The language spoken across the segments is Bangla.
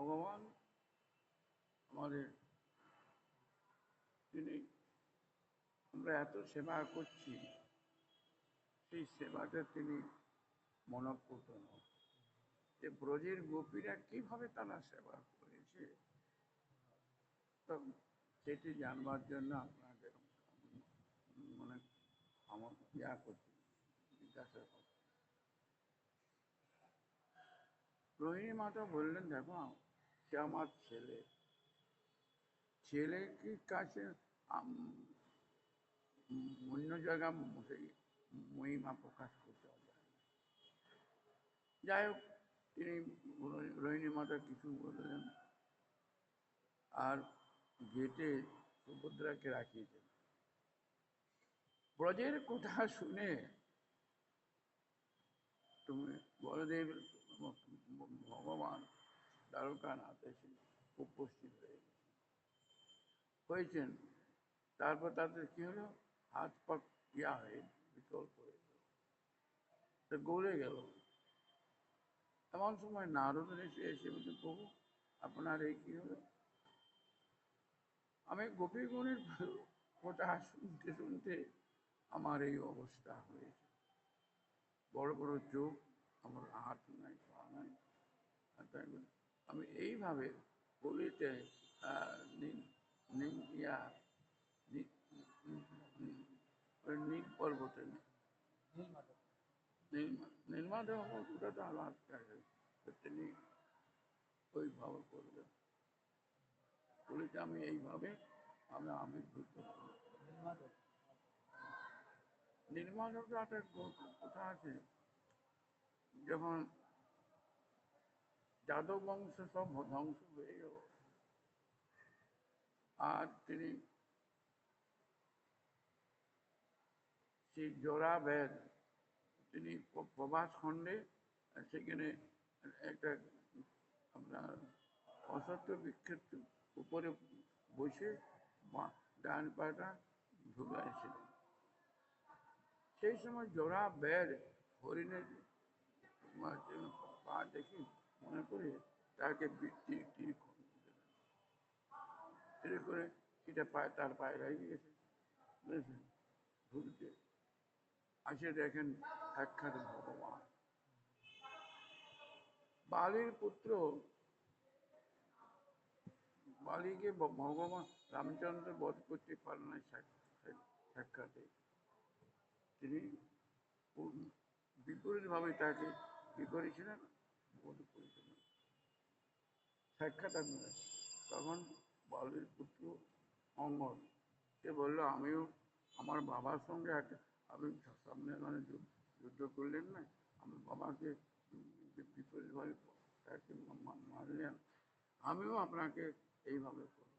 ভগবান আমাদের তিনি আমরা এত সেবা করছি, সেই সেবাটা তিনি মনঃপূত নন যে ব্রজের গোপীরা কীভাবে তারা সেবা করেছে, তো সেটি জানবার জন্য আপনাকে মানে আমার ইয়া করছি, জিজ্ঞাসা করছি। রোহিণী মাতা বললেন, দেখো সে আমার ছেলে। ছেলে কি কাছে অন্য জায়গা মহিমা প্রকাশ করতে হবে। যাই হোক, তিনি রোহি- রোহিণী মাতা কিছু বললেন। আর গেটে সুভদ্রাকে রাখিয়েছেন। ব্রজের কথা শুনে তুমি বলদেব, ভগবান দ্বারকানাথ এসে উপস্থিত হয়ে হয়েছেন। তারপর তাদের কি হলো? হাত পাক ইয়া হয়ে বিকল্প হয়ে গেল তো গলে গেল। এমন সময় নারদ এসে এসে বলছে, প্রভু, আপনার এই কি হলো? আমি গোপীগণের কথা শুনতে শুনতে আমার এই অবস্থা হয়েছে। বড় বড় চোখ, আমার হাত নাই, পা নাই। আর তাই আমি এইভাবে গলিতে নীল পর্বতে তিনি ওইভাবে আমি এইভাবে আমি নির্মাণটা একটা কথা আছে? যখন যাদব বংশ সব ধ্বংস হয়ে গেল আর তিনি সেই জোড়া বেদ তিনি প- প্রভাস খণ্ডে, সেখানে একটা আপনার অসত্য বৃক্ষের উপরে বসে ডান পাটা ঢুকাইছিলেন সেই সময় জোড়া বের হরিণের পা দেখি মনে করে তাকে তীর করে? সেটা তার পায়ে বুঝেছেন? ঢুকতে আসে দেখেন সাক্ষাৎ ভগবান। বালির পুত্র, বালিকে ভগবান রামচন্দ্র বধ করতে পারেন না সাক্ষাতে। তিনি বিপরীত ভাবে তাকে কি করেছিলেন? সাক্ষাৎ তখন বালির পুত্র অঙ্গন সে বলল, আমিও আমার বাবার সঙ্গে এক আপনি সামনে মানে যুদ্ধ- করলেন না? আমার বাবাকে তাকে মারলেন। আমিও আপনাকে এইভাবে করব।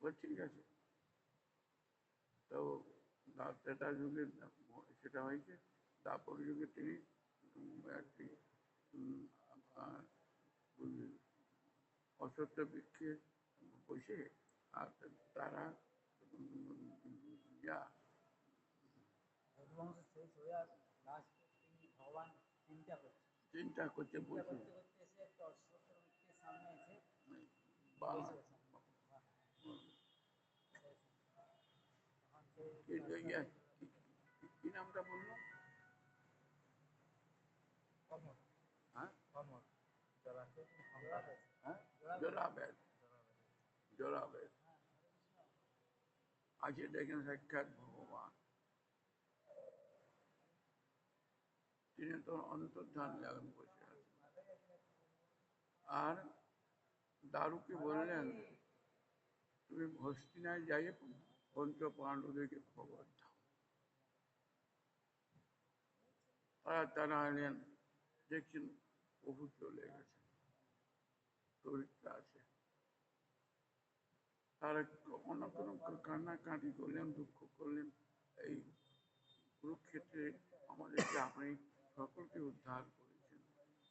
বল ঠিক আছে। তো যুগে সেটা হয়েছে। তারপর যুগে তিনি একটি অসত্য বৃক্ষে বসে আর তারা তিনি ভগবান চিন্তা করছে চিন্তা করতে বসে সামনে আছে দেখেন সাক্ষাৎ ভগবান তিনি তো অন্তর্ধান লাগান বসে আছেন আর দারুকে বললেন তুমি হস্তিনায় যাইয়ে পঞ্চ পাণ্ডবদেরকে খবর দাও আর তারা এলেন দেখছেন প্রভু চলে গেছেন চরিত্র আছে। তারা কোনো কোনো কান্নাকাটি করলেন, দুঃখ করলেন, এই কুরুক্ষেত্রে আমাদেরকে আপনি সকলকে উদ্ধার করেছেন।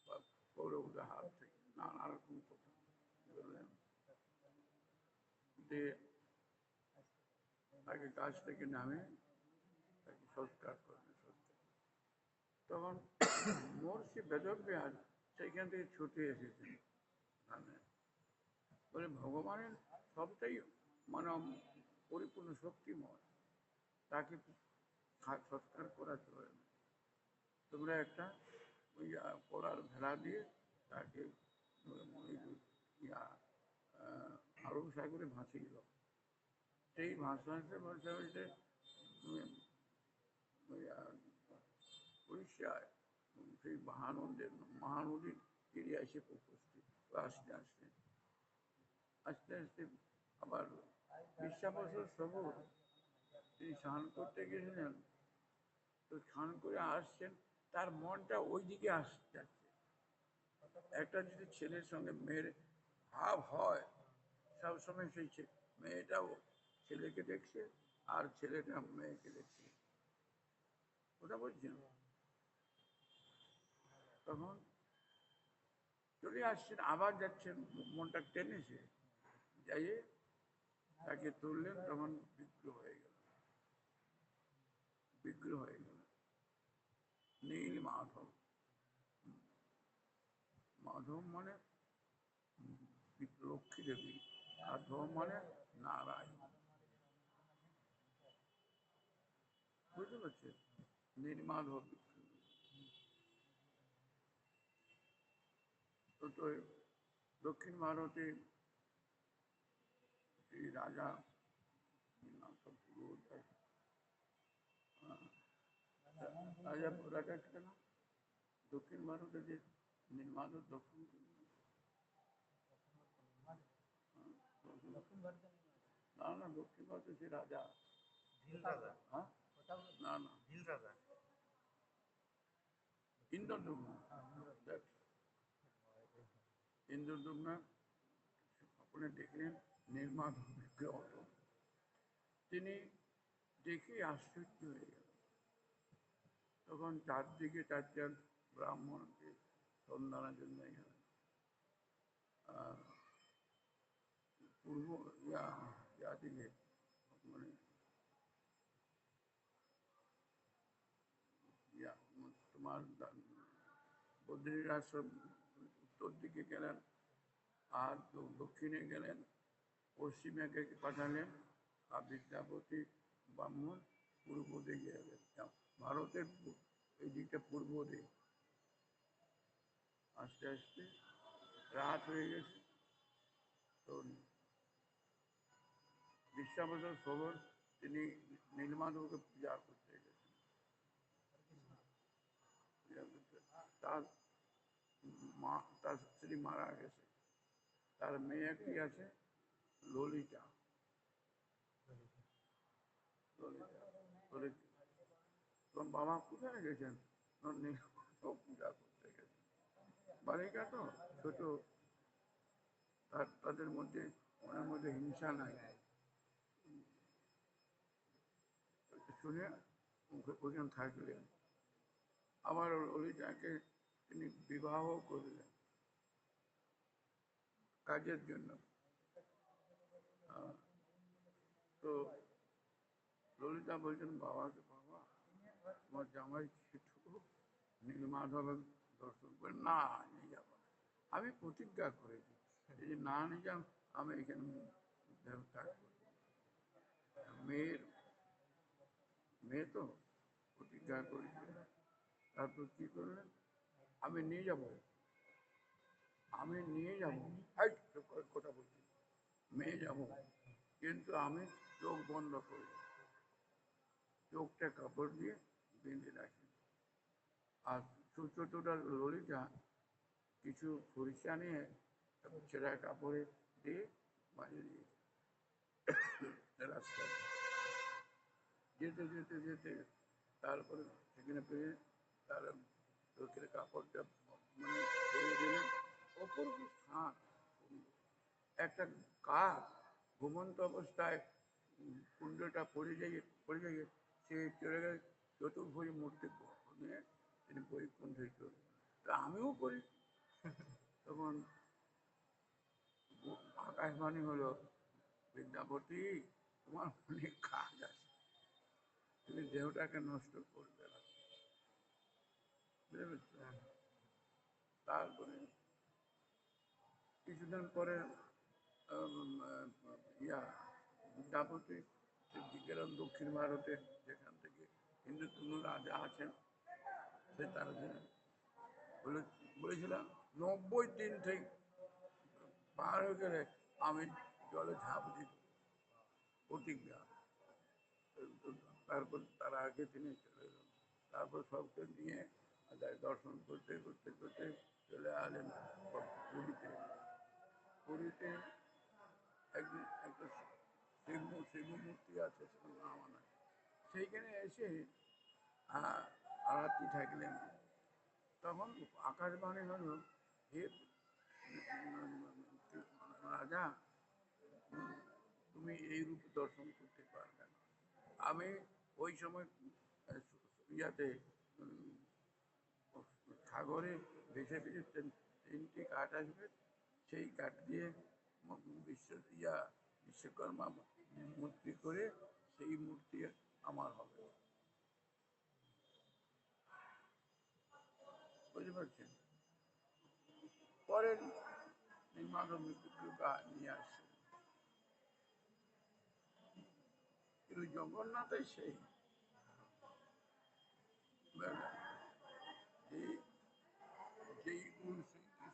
বা কৌরবদের হাত থেকে নানা রকম কথা বললেন। যে তাকে গাছ থেকে নামে তাকে সংস্কার করলেন সংস্কার তখন মহর্ষি বেদব্যাস সেইখান থেকে ছুটে এসেছেন স্থানে বলে ভগবানের সবটাই মানে পরিপূর্ণ শক্তিময়। তাকে সৎকার করা চলে না। তোমরা একটা ওই কলার ভেড়া দিয়ে তাকে ইয়া আরব সাগরে ভাসিয়ে দাও। সেই ভাষাতে ভাষাতে সেই মহানন্দের মহানদীর তীরে এসে উপস্থিত। আস্তে আস্তে আস্তে আস্তে আবার বিশ্বাবসর সবর, তিনি স্নান করতে গেছিলেন। তো স্নান করে আসছেন, তার মনটা ওই দিকে আসতে যাচ্ছে। একটা যদি ছেলের সঙ্গে মেয়ের ভাব হয়, সবসময় সেই মেয়েটাও ছেলেকে দেখছে আর ছেলেটা মেয়েকে দেখছে। ওটা বলছেন? তখন চলে আসছেন, আবার যাচ্ছেন, মনটা টেনেছে যাইয়ে তাকে তুললেন, তখন বিগ্রহ হয়ে গেল। বিগ্রহ হয়ে গেল। নীল মাধব। মাধব মানে লক্ষ্মী দেবী, মাধব মানে নারায়ণ। বুঝতে পারছেন? নীলমাধব তো তো দক্ষিণ ভারতে এই রাজা কি নাম তো পুরো ওটা- আহ, রাজা রাজা কি না দক্ষিণ ভারতে যে নীলমাধব দক্ষিণ দক্ষিণ ভারতে না না দক্ষিণ ভারতে যে রাজা ঢিল রাজা হ্যাঁ কোথাও না না ঢিল রাজা ইন্দ্রদুম্ন দেখ ইন্দ্রদুম্ন আপনি দেখলেন নির্মাণ বিগ্রহ তিনি দেখে আশ্চর্য হয়ে গেল তখন চারদিকে চারজন ব্রাহ্মণকে সন্ধানের জন্য গেলেন আর পূর্ব ইয়া দিকে মানে ইয়া, তোমার বদ্রীর আশ্রম উত্তর দিকে গেলেন আর দ- দক্ষিণে গেলেন পশ্চিমে কে পাঠালেন আর বিদ্যাপতি ব্রাহ্মণ পূর্ব দিকে গেলেন ভারতের পু- এই দিকটা পূর্ব দিক আস্তে আস্তে রাত হয়ে গেছে তো বিশ্বাবসর সবর তিনি নীলমাধবকে পূজা করতে গেছেন পূজা করতে তার মা তার স্ত্রী মারা গেছে। তার মেয়ে একটি আছে? ললিতা। ললিতা। বাবা কোথায় গেছেন? পূজা করতে গেছেন বালিকা তো ছোট। তার, তাদের মধ্যে মনের মধ্যে হিংসা নাই। শুনে ওখানে থাকলেন। আবার ললিতাকে তিনি বিবাহ করলেন। কাজের জন্য। তো ললিতা বলছেন বাবাকে বাবা, তোমার জামাই কিছু নীলমাধবের দর্শন করে না, নিয়ে যাব। আমি প্রতিজ্ঞা করেছি যদি না নিয়ে যাও, আমি এখানে মেয়ের, মেয়ে তো প্রতিজ্ঞা করেছে। তারপর কি করলেন? আমি নিয়ে যাব। আমি নিয়ে যাব। করে কথা বলছি। মেয়ে যাব। কিন্তু আমি চোখ বন্ধ করব চোখটা কাপড় দিয়ে বেঁধে রাখি। আর ছোটটা ললিতা কিছু সরিষা নিয়ে ছেঁড়া কাপড়ে দিয়ে বানিয়ে দিয়ে রাস্তায় যেতে যেতে যেতে তারপরে সেখানে পেয়ে তার চোখের কাপড়টা মানে দিলেন অপূর্ব স্থান। একটা কাক ঘুমন্ত অবস্থায় কুণ্ডটা পড়ে যাই পড়ে যাই সে চলে গেলে চতুর্ভুজ মূর্তি নিয়ে তিনি বৈকুণ্ঠে চলে তা আমিও করি। তখন আকাশবাণী হলো বিদ্যাপতি তোমার অনেক কাজ আছে। তুমি দেহটাকে নষ্ট করবে না। তারপরে কিছুদিন পরে ইয়া দাপটে গেলাম দক্ষিণ ভারতে, যেখান থেকে হিন্দু কোনো রাজা আছেন, সে তারা বলেছিলাম, নব্বই দিন থেকে পার হয়ে গেলে আমি জলে ঝাঁপ দিব প্রতিজ্ঞা। তারপর তার আগে তিনি চলে গেলেন। তারপর সবকে নিয়ে দর্শন করতে করতে করতে চলে আসলেন। পুরীতে। পুরীতে একদিন একটা শিব শিব মূর্তি আছে। নাই সেইখানে এসে রাত্রি থাকলেন। তখন আকাশবাণী হলো, হে রাজা, তুমি এই রূপ দর্শন করতে পারবে আমি ওই সময় ইয়াতে সাগরে ভেসে ভেসে তিনটি কাঠ আসবে সেই কাঠ দিয়ে বিশ্ব ইয়া বিশ্বকর্মা মূর্তি করে সেই মূর্তি আমার হবে। বুঝতে পারছেন? পরে নির্মাণ নিয়ে আসছে কিন্তু জগন্নাথের সেই।